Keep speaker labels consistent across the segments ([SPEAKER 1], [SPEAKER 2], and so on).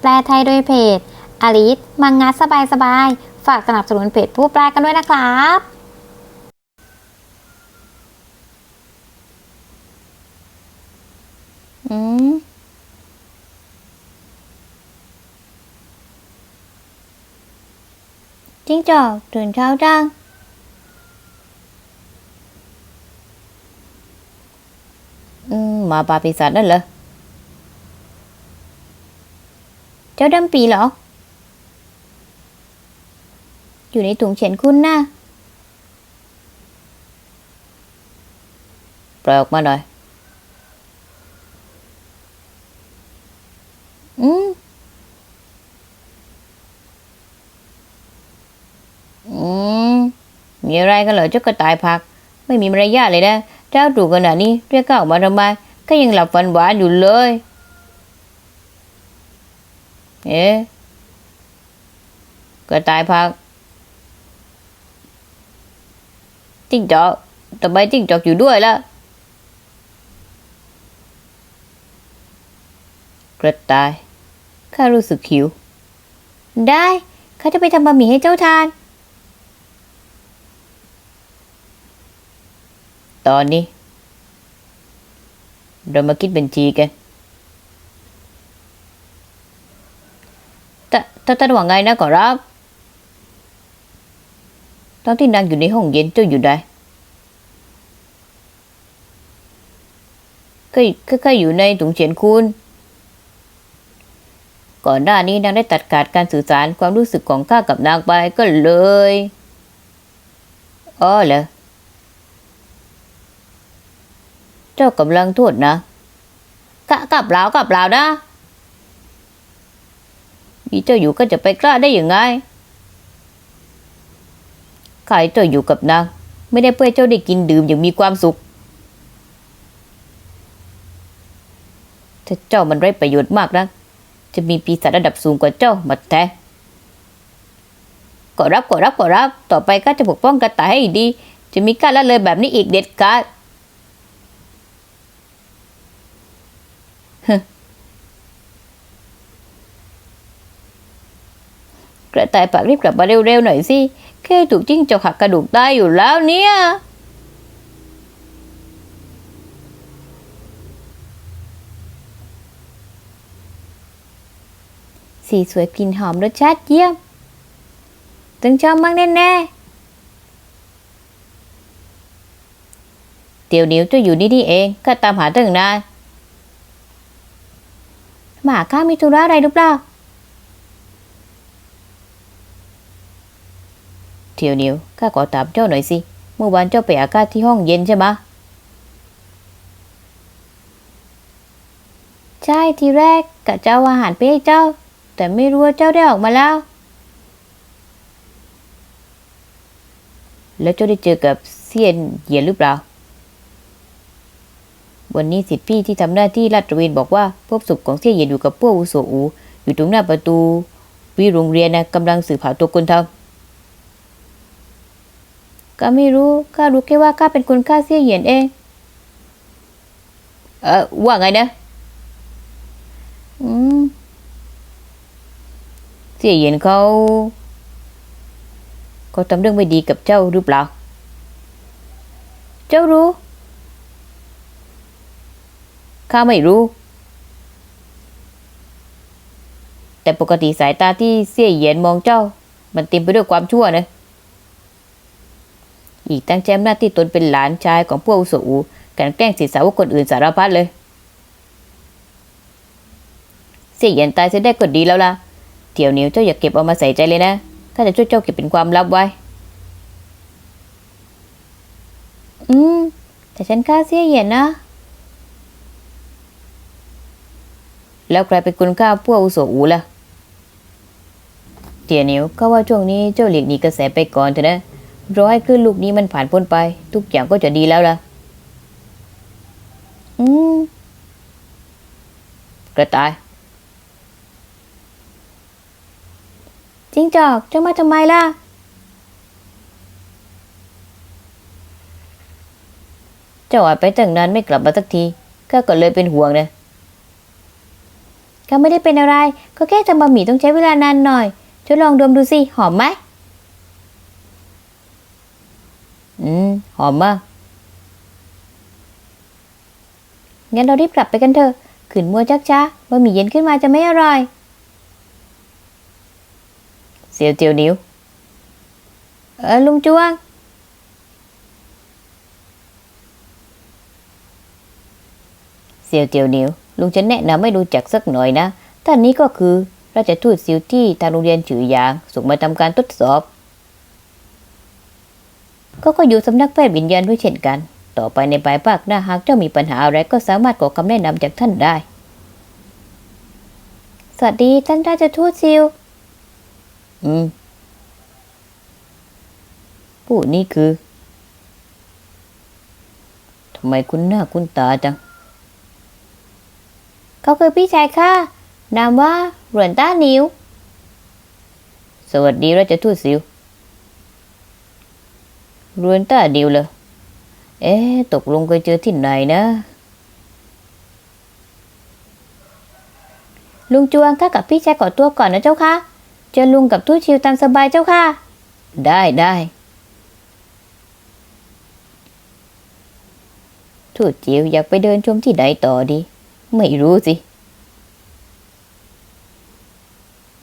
[SPEAKER 1] แปลไทยโดยเพจอลิสมังงะสบายสบายฝากสนับสนุนเพจผู้แปลกันด้วยนะครับอืมจิ้งจอกตื่นเช้าจัง
[SPEAKER 2] อืมมาปาปีศาจนั่นเหรอ
[SPEAKER 1] เจ้าดำปีเหรอ อยู่ในถุงเขียนคุณนะ
[SPEAKER 2] ปล่อยออกมาหน่อย
[SPEAKER 1] อืม
[SPEAKER 2] อืม มีอะไรกันเหรอเจ้ากระต่ายผัก ไม่มีมารยาทเลยนะ เจ้าถูกขนาดนี้เรียกข้าออกมาทำไมก็ยังหลับฝันหวานอยู่เลย เอ๊ะกระต่ายผักจิ้งจอกทำไมจิ้งจอกอยู่ด้วยล่ะ กระต่าย ข้ารู้สึกหิว
[SPEAKER 1] ได้ ข้าจะไปทำบะหมี่ให้เจ้าทาน
[SPEAKER 2] ตอนนี้ เรามาคิดบัญชีกัน ต่แต่ท่านว่าไงนะขอรับ ตอนที่นางอยู่ในห้องเย็นเจ้าอยู่ใดก็ก็ก็อยู่ในถุงเฉียนคุณ ก่อนหน้านี้นางได้ตัดขาดการสื่อสารความรู้สึกของข้ากับนางไปก็เลยอ๋อเหรอเจ้ากำลังโทษนะกะกับเรากับเรานะ มีเจ้าอยู่ก็จะไปกล้าได้อยังไงข้าให้เจ้าอยู่กับนางไม่ได้เพื่อให้เจ้าได้กินดื่มอย่างมีความสุขถ้าเจ้ามันไร้ประโยชน์มากนะจะมีปีศาจระดับสูงกว่าเจ้ามาแทนก็รับก็รับก็รับ ต่อไปก็จะปกป้องกระต่ายให้ดี จะมีการละเลยแบบนี้อีกเด็ดขาด กระต่ายปากรีบกลับมาเร็วๆหน่อยสิแค่ถูกจิ้งจอกหักกระดูกตายอยู่แล้วเนี่ย
[SPEAKER 1] สีสวยกลิ่นหอมรสชาติเยี่ยมต้องชอบมากแน่ๆ
[SPEAKER 2] เดี๋ยวนิ้วจะอยู่นี่นี่เอง ก็ตามหาตั้งนาน
[SPEAKER 1] หมาข้ามีธุระอะไรหรือเปล่า
[SPEAKER 2] เที่ยวนิวข้าขอถามเจ้าหน่อยสิ เมื่อวานเจ้าไปอากาศที่ห้องเย็นใช่ไหม
[SPEAKER 1] ใช่ทีแรกกะเจะเอาอาหารไปให้เจ้า แต่ไม่รู้ว่าเจ้าได้ออกมาแล้ว
[SPEAKER 2] แล้วเจ้าได้เจอกับเซียนเหยียนหรือเปล่า วันนี้สิทธิพี่ที่ทำหน้าที่ลาดตระเวนบอกว่าพบศพของเซียนเหยียนอยู่กับพวกอุโสอู อยู่ตรงหน้าประตูวิโรงเรียนนะกำลังสืบหาตัวคนท
[SPEAKER 1] ก็ไม่รู้ข้ารู้แค่ว่าข้าเป็นคนฆ่าเสี่ยเหยียนเอง
[SPEAKER 2] เออว่าไงนะ
[SPEAKER 1] อืม
[SPEAKER 2] เสียเหยียนเขาเขาทำเรื่องไม่ดีกับเจ้าหรือเปล่า
[SPEAKER 1] เจ้ารู้
[SPEAKER 2] ข้าไม่รู้ แต่ปกติสายตาที่เสี่ยเหยียนมองเจ้า มันเต็มไปด้วยความชั่วนะ อีกตั้งแจมหน้าที่ตนเป็นหลานชายของพวกอุโสอูการแกล้งศิษย์สาวกคนอื่นสารพัดเลย เสี่ยเยียนตายเสียได้ก็ดีแล้วล่ะเที่ยวนี้เจ้าอย่าเก็บเอามาใส่ใจเลยนะข้าจะช่วยเจ้าเก็บเป็นความลับไว้
[SPEAKER 1] อืม แต่ฉันฆ่าเสี่ยเหยียนนะ
[SPEAKER 2] แล้วใครเป็นคนฆ่าพวกอุโสอูล่ะเตียนิวก็ว่าช่วงนี้เจ้าหลีกหนีกระแสไปก่อนเถอะนะ รอให้คลื่นลูกนี้มันผ่านพ้นไป ทุกอย่างก็จะดีแล้วล่ะ
[SPEAKER 1] อืม
[SPEAKER 2] กระต่าย
[SPEAKER 1] จิ้งจอกเจ้ามาทำไมล่ะ
[SPEAKER 2] เจ้าหายไปตั้งนานไม่กลับมาสักทีข้าก็เลยเป็นห่วงนะก็ไม่ได้เป็นอะไร ก็แค่ทำบะหมี่ต้องใช้เวลานานหน่อยช่วยลองดมดูสิ หอมไหม อืม หอมมาก งั้นเรารีบกลับไปกันเถอะ ขืนมัวจักจ้าบะหมี่เย็นขึ้นมาจะไม่อร่อย เสียวเจียวนิ้ว เออลุงจวงเซียวเจียวนิวลุงจะแนะนำไม่รู้จักสักหน่อยนะ ท่านนี้ก็คือราชทูตซิวที่ทางโรงเรียนฉือหยาง ส่งมาทำการทดสอบ ก็ก็อยู่สำนักแพทย์วิญญาณด้วยเช่นกัน ต่อไปในภายภาคหน้าหากเจ้ามีปัญหาอะไรก็สามารถขอคำแนะนำจากท่านได้ สวัสดีท่านราชทูตซิวอืม ผู้นี้คือทำไมคุณหน้าคุณตาจัง เขาคือพี่ชายข้านามว่าเหรนต้านิว สวัสดีราชทูตสิวเห รวนต้านิวเลย เอ๊ะ ตกลงเคยเจอที่ไหนนะ ลุงจวงข้ากับพี่ชายขอตัวก่อนนะเจ้าค่ะ เจอลุงกับทูตชิวตามสบายเจ้าค่ะ ได้ได้ทูตจิวอยากไปเดินชมที่ไหนต่อดี ไม่รู้สิ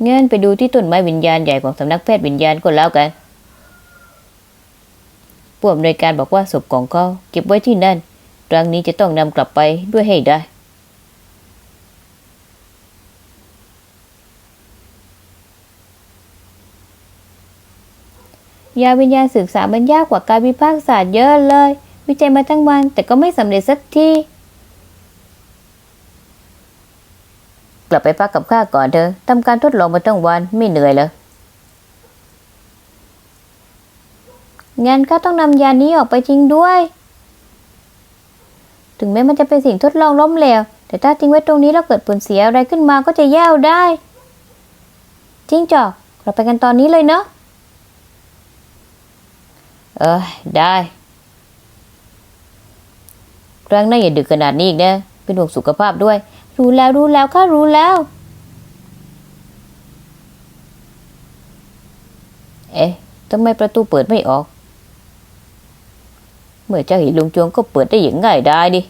[SPEAKER 2] งั้นไปดูที่ต้นไม้วิญญาณใหญ่ของสำนักแพทย์วิญญาณก็แล้วกัน ผู้อำนวยการบอกว่าศพของเขาเก็บไว้ที่นั่น ครั้งนี้จะต้องนำกลับไปด้วยให้ได้ ยาวิญญาณศึกษามันยากกว่าการวิพากษ์ศาสตร์เยอะเลย วิจัยมาทั้งวันแต่ก็ไม่สำเร็จสักที กลับไปพักกับข้าก่อนเถอะทำการทดลองมาทั้งวันไม่เหนื่อยเหร งั้นข้าต้องนำยานี้ออกไปจริงด้วย ถึงแม้มันจะเป็นสิ่งทดลองล้มเหลว แต่ถ้าทิ้งไว้ตรงนี้แล้วเกิดผลเสียอะไรขึ้นมาก็จะแย่ได้จิ้งจอก เราไปกันตอนนี้เลยเนาะ เออได้ ครั้งหน้าอย่าดึกขนาดนี้อีกนะ เป็นห่วงสุขภาพด้วย รู้แล้วรู้แล้วข้ารู้แล้ว เอ๊ะทำไมประตูเปิดไม่ออก เมื่อเจ้าเห็นลุงจวงก็เปิดได้อย่างง่ายได้ดิ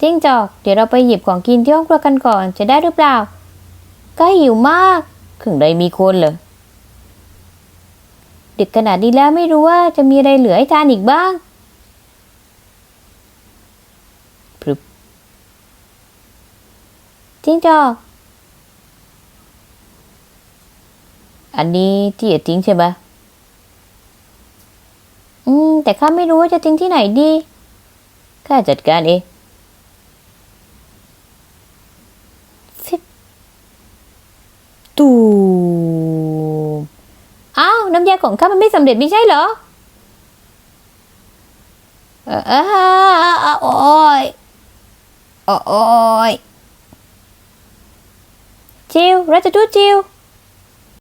[SPEAKER 2] จิ้งจอก เดี๋ยวเราไปหยิบของกินที่ห้องครัวกันก่อนจะได้หรือเปล่า ก็หิวมากข้างในมีคนเหรอดึกขนาดนี้แล้วไม่รู้ว่าจะมีอะไรเหลือให้ทานอีกบ้างพรึบจิ้งจอก อันนี้ที่จะทิ้งใช่ไหม แต่ข้าไม่รู้ว่าจะทิ้งที่ไหนดี ข้าจัดการเองฟิบตูมอ้าว น้ำยาของข้ามันไม่สำเร็จไม่ใช่เหรอเออเออโอ้ยโอ้ยจิวราชทูตจิว